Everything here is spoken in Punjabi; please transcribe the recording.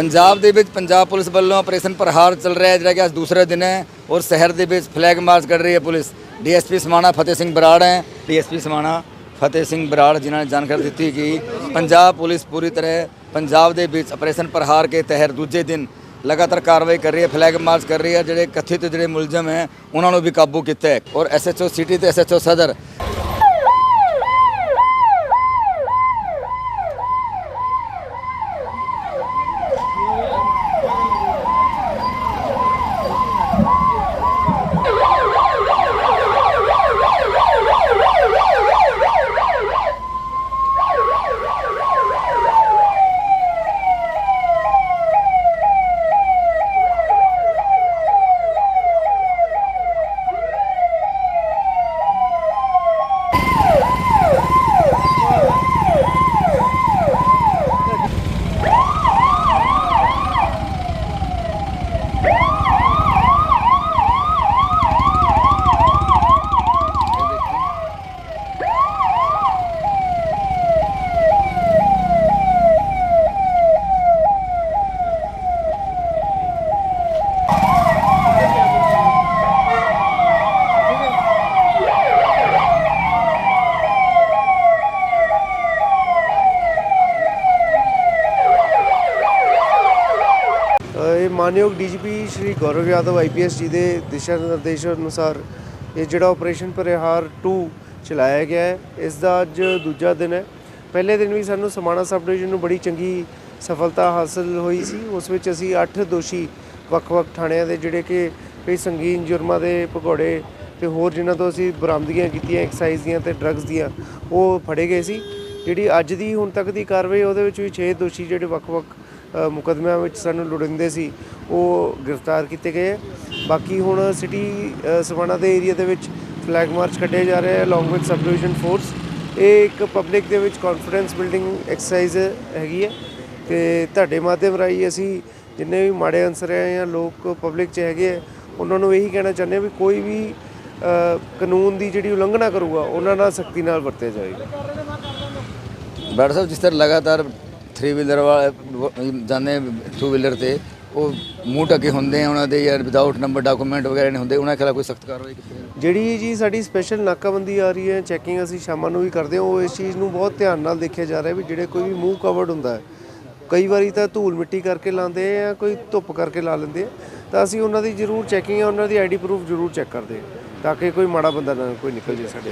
ਪੰਜਾਬ ਦੇ ਵਿੱਚ ਪੰਜਾਬ ਪੁਲਿਸ ਵੱਲੋਂ ਆਪਰੇਸ਼ਨ ਪ੍ਰਹਾਰ ਚੱਲ ਰਿਹਾ ਹੈ, ਜਿਹੜਾ ਕਿ ਅੱਜ ਦੂਸਰਾ ਦਿਨ ਹੈ ਔਰ ਸ਼ਹਿਰ ਦੇ ਵਿੱਚ ਫਲੈਗ ਮਾਰਚ ਕਰ ਰਹੀ ਹੈ ਪੁਲਿਸ। ਡੀਐਸਪੀ ਸਮਾਣਾ ਫਤਿਹ ਸਿੰਘ ਬਰਾੜ ਹੈ। ਡੀਐਸਪੀ ਸਮਾਣਾ ਫਤਿਹ ਸਿੰਘ ਬਰਾੜ ਜਿਨ੍ਹਾਂ ਨੇ ਜਾਣਕਾਰੀ ਦਿੱਤੀ ਕਿ ਪੰਜਾਬ ਪੁਲਿਸ ਪੂਰੀ ਤਰ੍ਹਾਂ ਪੰਜਾਬ ਦੇ ਵਿੱਚ ਆਪਰੇਸ਼ਨ ਪ੍ਰਹਾਰ ਕੇ ਤਹਿਤ ਦੂਜੇ ਦਿਨ ਲਗਾਤਾਰ ਕਾਰਵਾਈ ਕਰ ਰਹੀ ਹੈ, ਫਲੈਗ ਮਾਰਚ ਕਰ ਰਹੀ ਹੈ, ਜਿਹੜੇ ਕਥਿਤ ਜਿਹੜੇ ਮੁਲਜ਼ਮ ਹੈ, ਉਹਨਾਂ ਨੂੰ ਵੀ ਕਾਬੂ ਕੀਤਾ ਹੈ। ਔਰ ਐਸਐਚਓ ਸਿਟੀ ਤੇ ਐਸਐਚਓ ਸਦਰ ਅ, ਇਹ ਮਾਨਯੋਗ ਡੀਜੀਪੀ ਸ਼੍ਰੀ ਗੌਰਵ ਯਾਦਵ ਆਈਪੀਐਸ ਜੀ ਦੇ ਦਿਸ਼ਾ ਨਿਰਦੇਸ਼ ਅਨੁਸਾਰ ਇਹ ਜਿਹੜਾ ਆਪਰੇਸ਼ਨ ਪਰਿਹਾਰ 2 ਚਲਾਇਆ ਗਿਆ ਹੈ, ਇਸ ਦਾ ਅੱਜ ਦੂਜਾ ਦਿਨ ਹੈ। ਪਹਿਲੇ ਦਿਨ ਵੀ ਸਾਨੂੰ ਸਮਾਣਾ ਸਬ ਡਿਵੀਜ਼ਨ ਨੂੰ ਬੜੀ ਚੰਗੀ ਸਫਲਤਾ ਹਾਸਲ ਹੋਈ ਸੀ। ਉਸ ਵਿੱਚ ਅਸੀਂ 8 ਦੋਸ਼ੀ ਵੱਖ-ਵੱਖ ਥਾਣਿਆਂ ਦੇ ਜਿਹੜੇ ਕਿ ਕਈ ਸੰਗੀਨ ਜੁਰਮਾਂ ਦੇ ਭਗੌੜੇ ਤੇ ਹੋਰ ਜਿਨ੍ਹਾਂ ਤੋਂ ਅਸੀਂ ਬਰਾਮਦਗੀਆਂ ਕੀਤੀਆਂ ਐਕਸਾਈਜ਼ ਦੀਆਂ ਤੇ ਡਰੱਗਸ ਦੀਆਂ, ਉਹ ਫੜੇ ਗਏ ਸੀ। ਜਿਹੜੀ ਅੱਜ ਦੀ ਹੁਣ ਤੱਕ ਦੀ ਕਾਰਵਾਈ, ਉਹਦੇ ਵਿੱਚ ਵੀ 6 ਦੋਸ਼ੀ ਜਿਹੜੇ ਵੱਖ-ਵੱਖ ਮੁਕੱਦਮਿਆਂ ਵਿੱਚ ਸਾਨੂੰ ਲੋੜਿੰਦੇ ਸੀ, ਉਹ ਗ੍ਰਿਫਤਾਰ ਕੀਤੇ ਗਏ। ਹੈ। ਬਾਕੀ ਹੁਣ ਸਿਟੀ ਸਵਾਣਾ ਦੇ ਏਰੀਆ ਦੇ ਵਿੱਚ ਫਲੈਗ ਮਾਰਚ ਕੱਢਿਆ ਜਾ ਰਿਹਾ ਹੈ along with sub division force ਇਹ ਇੱਕ ਪਬਲਿਕ ਦੇ ਵਿੱਚ ਕੌਨਫੀਡੈਂਸ ਬਿਲਡਿੰਗ ਐਕਸਰਸਾਈਜ਼ ਹੈਗੀ ਹੈ। ਤੇ ਤੁਹਾਡੇ ਮਾਧਿਅਮ ਰਾਹੀਂ ਅਸੀਂ ਜਿੰਨੇ ਵੀ ਮਾੜੇ ਅਨਸਰ ਹੈ ਜਾਂ ਲੋਕ ਪਬਲਿਕ 'ਚ ਹੈਗੇ ਹੈ, ਉਹਨਾਂ ਨੂੰ ਇਹੀ ਕਹਿਣਾ ਚਾਹੁੰਦੇ ਹਾਂ ਵੀ ਕੋਈ ਵੀ ਕਾਨੂੰਨ ਦੀ ਜਿਹੜੀ ਉਲੰਘਣਾ ਕਰੂਗਾ, ਉਹਨਾਂ ਨਾਲ ਸਖਤੀ ਨਾਲ ਵਰਤਿਆ ਜਾਏਗਾ ਡਾਕਟਰ ਸਾਹਿਬ, ਜਿਸ ਤਰ੍ਹਾਂ ਲਗਾਤਾਰ 3 ਵੀਲਰ ਵਾਲੇ ਜਾਂਦੇ ਟੂ ਵੀਲਰ ਤੇ, ਉਹ ਮੂੰਹ ਢੱਕੇ ਹੁੰਦੇ ਆ ਉਹਨਾਂ ਦੇ, ਯਾਰ ਵਿਦਆਊਟ ਨੰਬਰ ਡਾਕੂਮੈਂਟ ਵਗੈਰਾ ਨਹੀਂ ਹੁੰਦੇ, ਉਹਨਾਂ ਖਿਲਾਫ ਕੋਈ ਸਖਤ ਕਾਰਵਾਈ ਕੀਤੀ ਜਿਹੜੀ ਜੀ ਸਾਡੀ ਸਪੈਸ਼ਲ ਨਾਕਾਬੰਦੀ ਆ ਰਹੀ ਹੈ ਚੈਕਿੰਗ ਅਸੀਂ ਸ਼ਾਮਾਂ ਨੂੰ ਵੀ ਕਰਦੇ ਹਾਂ, ਉਹ ਇਸ ਚੀਜ਼ ਨੂੰ ਬਹੁਤ ਧਿਆਨ ਨਾਲ ਦੇਖਿਆ ਜਾ ਰਿਹਾ ਵੀ ਜਿਹੜੇ ਕੋਈ ਵੀ ਮੂੰਹ ਕਵਰਡ ਹੁੰਦਾ ਹੈ, ਕਈ ਵਾਰੀ ਤਾਂ ਧੂਲ ਮਿੱਟੀ ਕਰਕੇ ਲਾਉਂਦੇ ਆ ਜਾਂ ਕੋਈ ਧੁੱਪ ਕਰਕੇ ਲਾ ਲੈਂਦੇ ਆ, ਤਾਂ ਅਸੀਂ ਉਹਨਾਂ ਦੀ ਜ਼ਰੂਰ ਚੈਕਿੰਗ ਆ, ਉਹਨਾਂ ਦੀ ਆਈਡੀ ਪ੍ਰੂਫ ਜ਼ਰੂਰ ਚੈੱਕ ਕਰਦੇ ਹਾਂ ਤਾਂ ਕਿ ਕੋਈ ਮਾੜਾ ਬੰਦਾ ਨਾ, ਕੋਈ ਨਿਕਲ ਜੇ ਸਾਡੇ